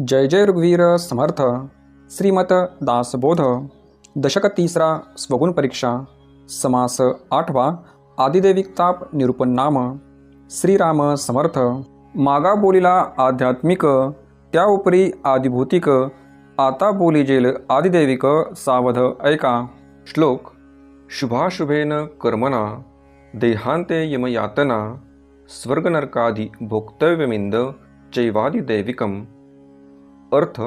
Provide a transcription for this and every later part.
जय जय रघुवीर समर्थ। श्रीमत दासबोध। दशक तिसरा स्वगुण परीक्षा। समास आठवा आदिदैविक ताप निरूपण नाम श्रीराम समर्थ। मागा बोलीला आध्यात्मिक त्या उपरी आदिभौतिक आता बोली जेल आदिदैविक सावध ऐका। श्लोक शुभाशुभेन कर्मणा देहांते यमयातना स्वर्गनरकादि भोक्तव्यमिंद चैवादिदैविकम। अर्थ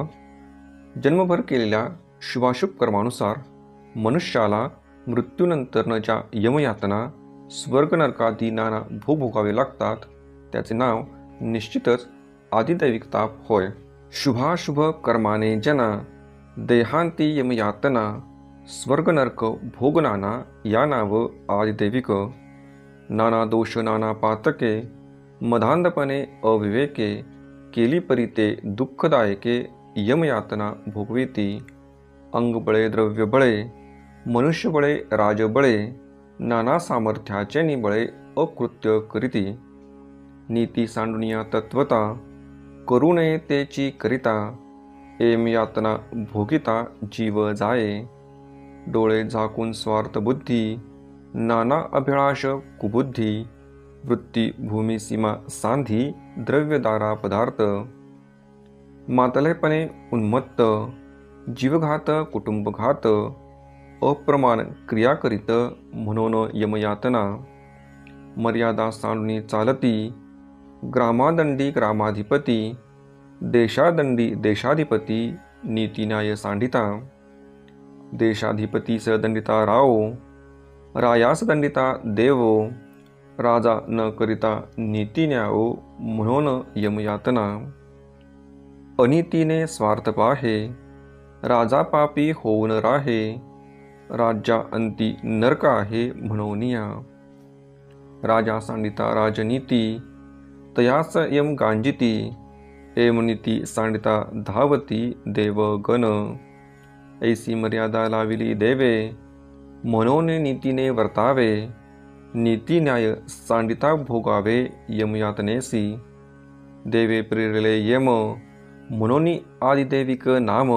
जन्मभर केलेल्या शुभाशुभ कर्मानुसार मनुष्याला मृत्यूनंतरच्या यमयातना स्वर्ग नरकादी नाना भोग भोगावे लागतात. त्याचे नाव निश्चितच आदिदैविक ताप होय. शुभाशुभ कर्माने जना देहांती यमयातना स्वर्गनर्क भोगनाना या नाव आदिदैविक. नाना दोष नाना पातके मधांधपणे अविवेके केली परी ते दुःखदायके यमयातना भोगविती अंगबळे द्रव्यबळे मनुष्यबळे राजबळे नाना सामर्थ्याचे निबळे अकृत्य करीती. नीती सांडुनिया तत्वता करुणे तेची करिता एम यातना भोगिता जीव जाये. डोळे झाकून स्वार्थ बुद्धी नाना अभिलाष कुबुद्धी वृत्ती भूमी सीमा सांधी द्रव्यदारा पदार्थ मातलेपणे उन्मत्त जीवघात कुटुंबघात अप्रमाण क्रिया करीत म्हणून यमयातना मर्यादा सांडणी चालती ग्रामादंडी ग्रामाधिपती देशादंडी देशाधिपती नीतिन्याय सांडिता देशाधिपतीस दंडिता राव रायास दंडिता देवो राजा न करिता नीती न्याओ म्हणून यमयातना. अनितीने स्वार्थ पाहे राजा पापी होऊन राहे राज्या अंती नरक आहे म्हणून या. राजा सांडिता राजनीती तयास यम गांजिती एम नीती सांडिता धावती देवगण. ऐसी मर्यादा लाविली देवे म्हणून नीतीने वर्तावे नीती न्याय सांडिता भोगावे यमयातनेसी देवे प्रेरले यम म्हणून आदिदेविक नाम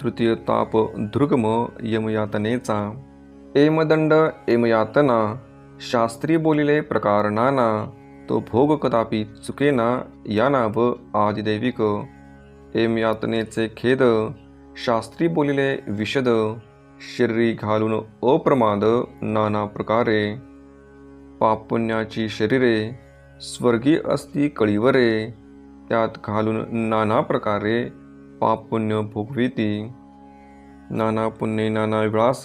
तृतीय ताप दृगम यमयातनेचा एमदंड एमयातना शास्त्री बोलिले प्रकार नाना तो भोग कदापि चुकेना या नाव आदिदैविक। एमयातनेचे खेद शास्त्री बोलिले विशद शरीरी घालून अप्रमाद नाना प्रकारे। पापुण्याची शरीरे स्वर्गीय असती कळीवरे. त्यात घालून नाना प्रकारे पापुण्य भोगविती. नाना पुण्ये नाना विळास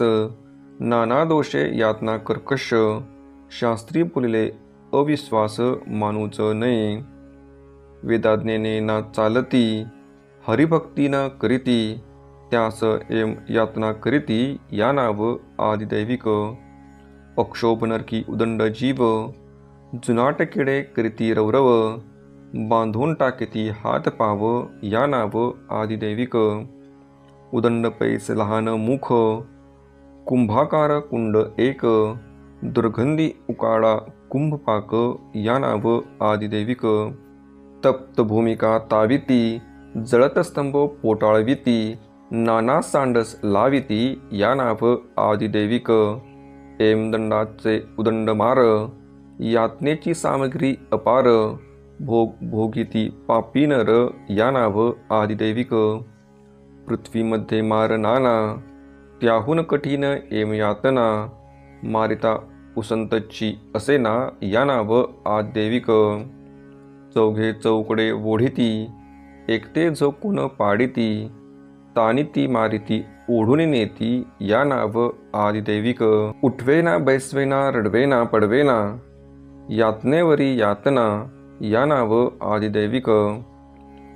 नाना दोषे यातना कर्कश. शास्त्री पुलिले अविश्वास मानूच नये. वेदाज्ञेने ना चालती हरिभक्ती न करीती. त्यास एम यातना करीती या नाव आदिदैविक. पक्षोपनरकी उदंड जीव जुनाट किडे करीती रौरव बांधून टाकेती हात पाव या नाव आदिदैविक. उदंड पैस लहान मुख कुंभाकार कुंड एक दुर्गंधी उकाडा कुंभपाक या नाव आदिदैविक. तप्त भूमिका ताविती जळत स्तंभ पोटाळविती नाना सांडस लाविती या नाव आदिदैविक. एमदंडाचे उदंड मार यातनेची सामग्री अपार भोग भोगिती पापी नर या नाव आदिदैविक. पृथ्वीमध्ये मार नाना त्याहून कठीण एम यातना मारिता उसंतची असे ना या नाव आदिदैविक. चौघे चौकडे ओढिती एकटे झोकून पाडिती तानिती मारिती ओढून नेती या नाव आदिदैविक. उठवेना बैसवेना रडवेना पडवेना यातनेवरी यातना या नाव आदिदैविक.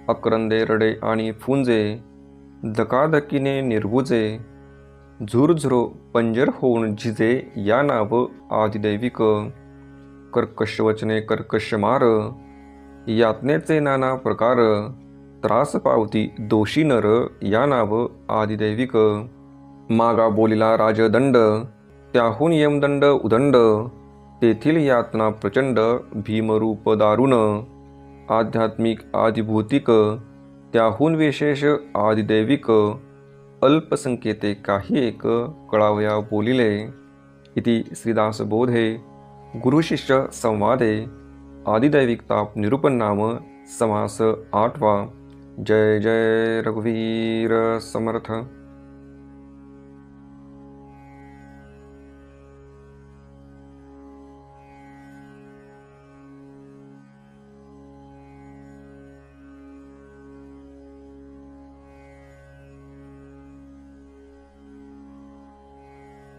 अक्रंदे रडे आणि फुंजे धकाधकीने निर्भुजे झुरझुरो पंजर होऊन झिजे या नाव आदिदैविक. कर्कश वचने कर्कश मार यातनेचे नाना प्रकार त्रास पावती दोषी नर या नाव आदिदैविक. मागा बोलिला राजदंड त्याहून यमदंड उदंड तेथील यातना प्रचंड भीमरूप दारुण. आध्यात्मिक आदिभौतिक त्याहून विशेष आदिदैविक अल्पसंकेते काही एक कळावया बोलिले. इति श्रीदासबोधे गुरुशिष्य संवादे आदिदैविकता निरूपण नाम समास आठवा. जय जय रघुवीर समर्थ।